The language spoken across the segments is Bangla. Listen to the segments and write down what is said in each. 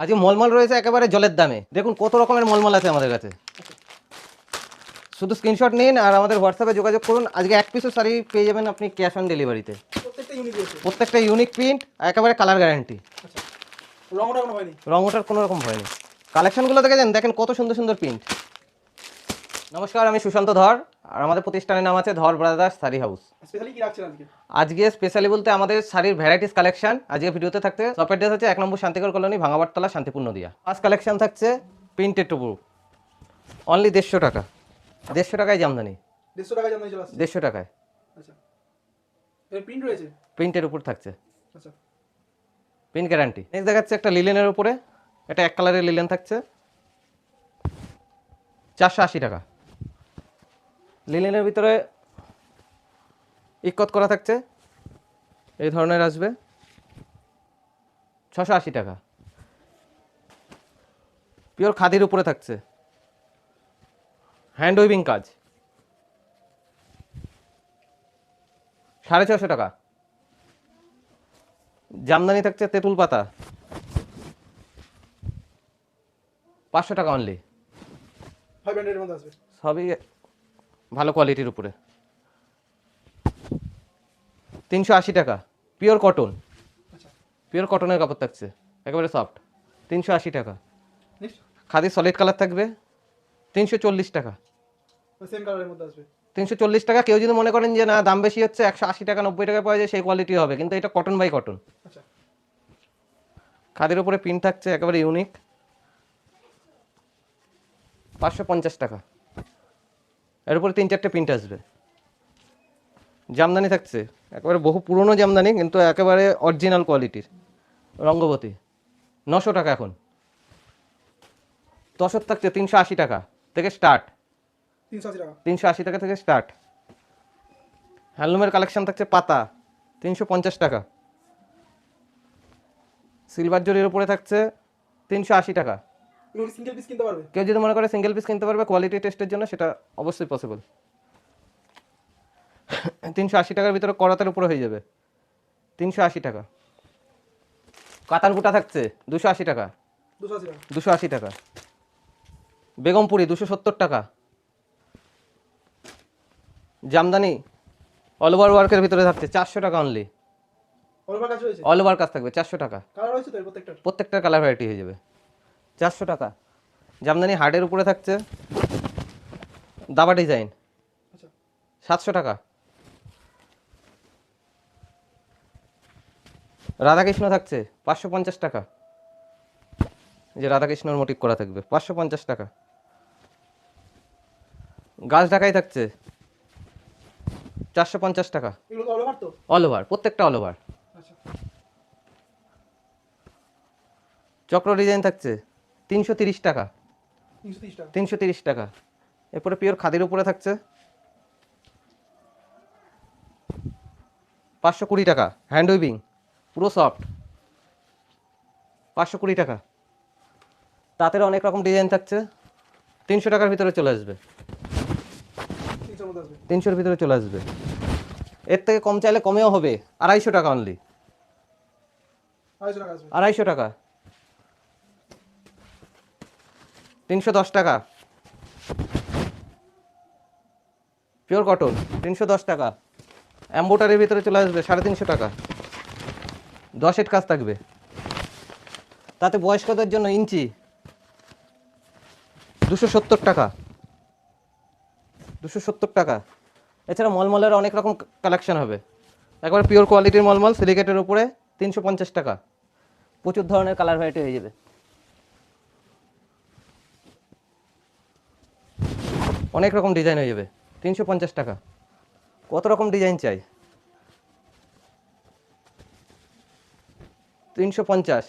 আজকে মলমল রয়েছে একেবারে জলের দামে। দেখুন কত রকমের মলমল আছে আমাদের কাছে। শুধু স্ক্রিনশট নিন আর আমাদের হোয়াটসঅ্যাপে যোগাযোগ করুন। আজকে এক পিসও শাড়ি পেয়ে যাবেন আপনি ক্যাশ অন ডেলিভারিতে প্রত্যেকটা ইউনিক প্রিন্ট একেবারে কালার গ্যারান্টি রং ওটা কোনো রং ওঠার কোনো রকম ভয় নেই কালেকশনগুলো দেখেছেন? দেখেন কত সুন্দর সুন্দর প্রিন্ট নমস্কার আমি সুশান্ত ধর। আর আমাদের প্রতিষ্ঠানের নাম আছে Dhar brothers sari house. Specially কি রাখছেন আজকে? আজকে স্পেশালি বলতে আমাদের শাড়ির ভ্যারাইটিস কালেকশন আজকে ভিডিওতে থাকতে শপের ড্রেস হচ্ছে এক নম্বর শান্তিকর কলোনি ভাঙাবারতলা শান্তিপূর্ণ দিয়া ফার্স্ট কালেকশন থাকছে প্রিন্টেড টুবু অনলি দেড়শো টাকা। দেড়শো টাকায় জামদানি। দেড়শো টাকা জানাই চলে আসছে? দেড়শো টাকায়। আচ্ছা। এর প্রিন্ট রয়েছে? প্রিন্টের উপর থাকছে। আচ্ছা। প্রিন্ট গ্যারান্টি নেক্সট দেখাচ্ছে একটা লিলেনের উপরে। এটা এক কালারের লিলেন থাকছে। চারশো আশি টাকা। লিলেনের ভিতরে ইকত করা থাকছে। এই ধরনের আসবে। ছশো আশি টাকা। পিওর খাদির উপরে থাকছে। হ্যান্ড উইভিং কাজ। সাড়ে ছশো টাকা। জামদানি থাকছে তেঁতুল পাতা। পাঁচশো টাকা অনলি সবই ভালো কোয়ালিটির উপরে। তিনশো আশি টাকা পিওর কটন পিওর কটনের কাপড় থাকছে একেবারে সফট তিনশো আশি টাকা। খাদি সলিড কালার থাকবে তিনশো চল্লিশ টাকা। তিনশো চল্লিশ টাকা কেউ যদি মনে করেন যে না দাম বেশি হচ্ছে একশো আশি টাকা নব্বই টাকা পাওয়া যায় সেই কোয়ালিটি হবে কিন্তু এটা কটন বাই কটন আচ্ছা। খাদির উপরে প্রিন্ট থাকছে একেবারে ইউনিক পাঁচশো পঞ্চাশ টাকা। এর উপরে তিন চারটে প্রিন্ট আসবে। জামদানি থাকছে। একেবারে বহু পুরনো জামদানি কিন্তু একেবারে অরিজিনাল কোয়ালিটির রঙ্গবতী নশো টাকা এখন। তসর থাকছে তিনশো আশি টাকা থেকে স্টার্ট তিনশো আশি টাকা। থেকে স্টার্ট হ্যান্ডলুমের কালেকশন থাকছে পাতা তিনশো পঞ্চাশ টাকা। সিলভার জরির উপরে থাকছে তিনশো আশি টাকা। সিঙ্গেল পিস কিনতে পারবে? কেউ যদি মনে করে সিঙ্গেল পিস কিনতে পারবে কোয়ালিটি টেস্টের জন্য সেটা অবশ্যই পসিবল তিনশো আশি টাকার ভিতরে করাতের উপরে হয়ে যাবে। তিনশো আশি টাকা। কাতান কুটা থাকছে দুশো আশি টাকা। দুশো আশি টাকা। বেগমপুরি দুশো সত্তর টাকা। জামদানি অল ওভার ওয়ার্কের ভিতরে থাকছে চারশো টাকা অনলি অল ওভার কাজ থাকবে চারশো টাকা। প্রত্যেকটার? কালার ভ্যারাইটি হয়ে যাবে। চারশো টাকা। জামদানি হার্ডের উপরে থাকছে। দাবা ডিজাইন। আচ্ছা। সাতশো টাকা। রাধাকৃষ্ণ থাকছে পাঁচশো পঞ্চাশ টাকা। যে রাধাকৃষ্ণর মোটিভ করা থাকবে পাঁচশো পঞ্চাশ টাকা। গাছ ঢাকাই থাকছে চারশো পঞ্চাশ টাকা। অল ওভার প্রত্যেকটা অল ওভার আচ্ছা। চক্র ডিজাইন থাকছে তিনশো তিরিশ টাকা। তিনশো তিরিশ টাকা। এরপরে পিওর খাদির উপরে থাকছে। পাঁচশো কুড়ি টাকা। Hand weaving. পুরো সফট। পাঁচশো কুড়ি টাকা। তাঁতের অনেক রকম ডিজাইন থাকছে। তিনশো টাকার ভিতরে চলে আসবে। তিনশোর ভিতরে চলে আসবে। এর থেকে কম চাইলে কমেও হবে। আড়াইশো টাকা অনলি আড়াইশো টাকা আসবে আড়াইশো টাকা তিনশো দশ টাকা। পিওর কটন তিনশো দশ টাকা। অ্যাম্বোটারির ভিতরে চলে আসবে সাড়ে তিনশো টাকা। দশ এট কাজ থাকবে। তাতে বয়স্কদের জন্য ইঞ্চি দুশো সত্তর টাকা। দুশো সত্তর টাকা। এছাড়া মলমলের অনেক রকম কালেকশন হবে। একবার পিওর কোয়ালিটির মলমল সিলিকেটের উপরে তিনশো পঞ্চাশ টাকা। প্রচুর ধরনের কালার ভ্যারাইটি হয়ে যাবে। অনেক রকম ডিজাইন হয়ে যাবে। তিনশো পঞ্চাশ টাকা। কত রকম ডিজাইন চাই? তিনশো পঞ্চাশ।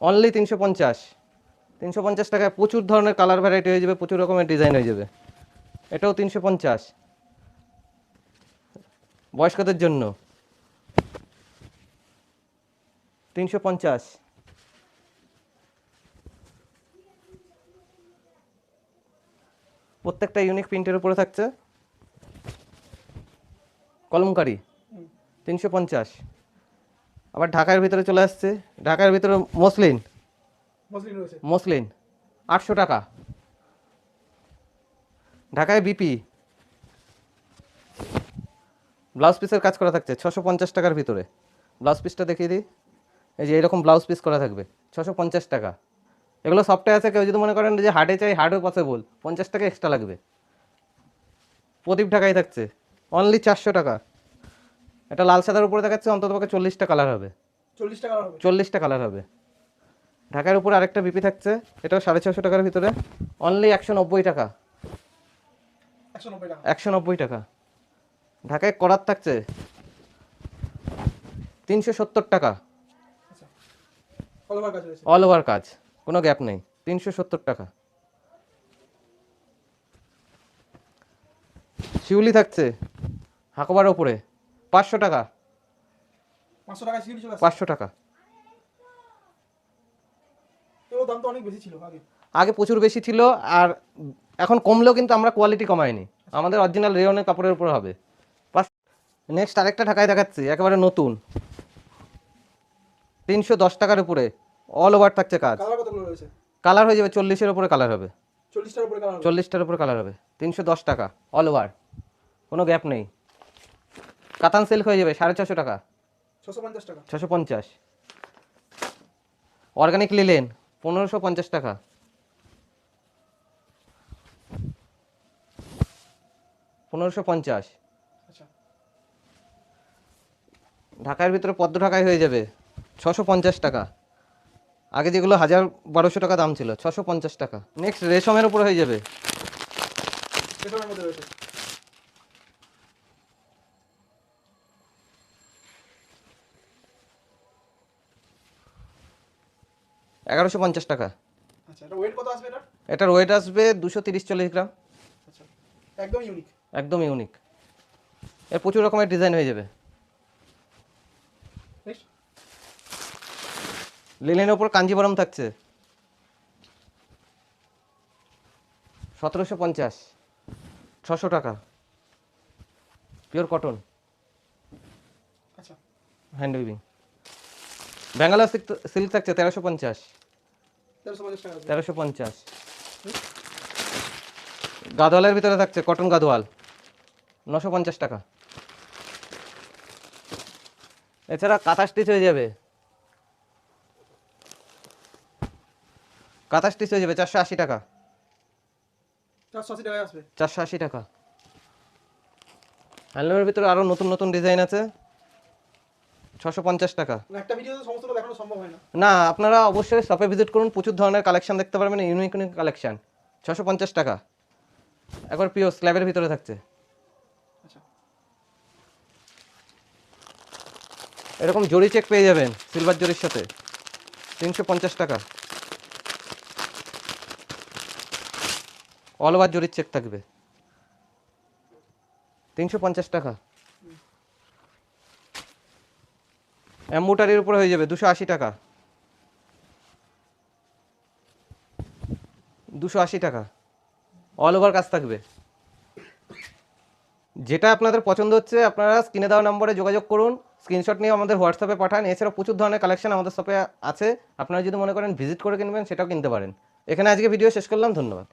অনলি তিনশো পঞ্চাশ। তিনশো পঞ্চাশ টাকায় প্রচুর ধরনের কালার ভ্যারাইটি হয়ে যাবে, প্রচুর রকমের ডিজাইন হয়ে যাবে। এটাও তিনশো পঞ্চাশ। বয়স্কদের জন্য। তিনশো পঞ্চাশ। প্রত্যেকটা ইউনিক প্রিন্টের উপরে থাকছে। কলমকারি তিনশো পঞ্চাশ। আবার ঢাকার ভিতরে চলে আসছে। ঢাকার ভিতরে মসলিন। মসলিন আটশো টাকা। ঢাকায় বিপি। ব্লাউজ পিসের কাজ করা থাকছে ছশো পঞ্চাশ টাকার ভিতরে। ব্লাউজ পিসটা দেখিয়ে দিই। এই যে এরকম ব্লাউজ পিস করা থাকবে ছশো পঞ্চাশ টাকা। এগুলো সফটওয়্যার আছে কেউ যদি মনে করেন যে হার্ডে চাই হার্ডও পসিবল পঞ্চাশ টাকা এক্সট্রা লাগবে। প্রদীপ ঢাকায় থাকছে। অনলি চারশো টাকা। এটা লাল সাদার উপরে দেখাচ্ছে অন্তত পক্ষে চল্লিশটা কালার হবে। চল্লিশ টাকা হবে। চল্লিশটা কালার হবে। ঢাকার উপর আরেকটা বিপি থাকছে এটাও সাড়ে ছশো টাকার ভিতরে। অনলি একশো নব্বই টাকা। একশো নব্বই টাকা। ঢাকায় করার থাকছে। তিনশো সত্তর টাকা। আচ্ছা। অল ওভার কাজ। কোনো গ্যাপ নেই। তিনশো সত্তর টাকা। শিউলি থাকছে। হাকোবার ওপরে। পাঁচশো টাকা। পাঁচশো টাকা সিঁড়ি চলে পাঁচশো টাকা। দাম তো অনেক বেশি ছিল আগে। আগে প্রচুর বেশি ছিল আর এখন কমলেও কিন্তু আমরা কোয়ালিটি কমাইনি। আমাদের অরিজিনাল রেওনের কাপড়ের উপর হবে। নেক্সট আরেকটা ঢাকায় দেখাচ্ছি। একেবারে নতুন। তিনশো দশ টাকার উপরে। অল ওভার থাকছে কাজ। কালার হয়ে যাবে চল্লিশের উপরে কালার হবে। চল্লিশটার উপরে কালার হবে? উপরে কালার হবে। তিনশো দশ টাকা অল ওভার কোনো গ্যাপ নেই। কাতান সিল্ক হয়ে যাবে সাড়ে ছশো টাকা। ছশো পঞ্চাশ। অর্গানিক লিলেন পনেরোশো পঞ্চাশ টাকা। পনেরোশো পঞ্চাশ। আচ্ছা। ঢাকার ভিতরে পদ্ম ঢাকায় হয়ে যাবে ছশো পঞ্চাশ টাকা। আগে যেগুলো হাজার বারোশো টাকা দাম ছিল ছশো পঞ্চাশ টাকা। নেক্সট রেশমের উপরে হয়ে যাবে। এগারোশো পঞ্চাশ টাকা। আচ্ছা এটার ওয়েট আসবে দুশো তিরিশ চল্লিশ গ্রাম। আচ্ছা একদম ইউনিক একদম ইউনিক এর প্রচুর রকমের ডিজাইন হয়ে যাবে নেক্সট লিলেনের উপর কাঞ্জিবরম থাকছে। সতেরোশো পঞ্চাশ। ছশো টাকা। Pure cotton. আচ্ছা। Hand weaving. Bangalore silk silk থাকছে তেরোশো পঞ্চাশ। তেরোশো পঞ্চাশ টাকা। তেরোশো পঞ্চাশ। গাদোয়ালের ভিতরে থাকছে কটন গাদোয়াল। নশো পঞ্চাশ টাকা। এছাড়া কাঁথা স্টিচ হয়ে যাবে। কাঁথা স্টিচ হয়ে যাবে চারশো আশি টাকা। চারশো আশি টাকায় আসবে। চারশো আশি টাকা। ভিতরে আরও নতুন নতুন ডিজাইন আছে। ছশো পঞ্চাশ টাকা। না আপনারা অবশ্যই শপে ভিজিট করুন প্রচুর ধরনের কালেকশন দেখতে পারবেন ইউনিক ইউনিক কালেকশন ছশো পঞ্চাশ টাকা। একবার পিও স্ল্যাবের ভিতরে থাকছে। আচ্ছা। এরকম জরি চেক পেয়ে যাবেন সিলভার জরির সাথে। তিনশো পঞ্চাশ টাকা। অল ওভার জরির চেক থাকবে। তিনশো পঞ্চাশ টাকা। অ্যাম্বুটারির উপরে হয়ে যাবে দুশো আশি টাকা। দুশো আশি টাকা। অল ওভার কাজ থাকবে। যেটা আপনাদের পছন্দ হচ্ছে, আপনারা স্ক্রিনে দেওয়া নম্বরে যোগাযোগ করুন স্ক্রিনশট নিয়ে আমাদের হোয়াটসঅ্যাপে পাঠান। এছাড়া প্রচুর ধরনের কালেকশন আমাদের শপে আছে। আপনারা যদি মনে করেন ভিজিট করে কিনবেন, সেটাও কিনতে পারেন। এখানে আজকে ভিডিও শেষ করলাম, ধন্যবাদ।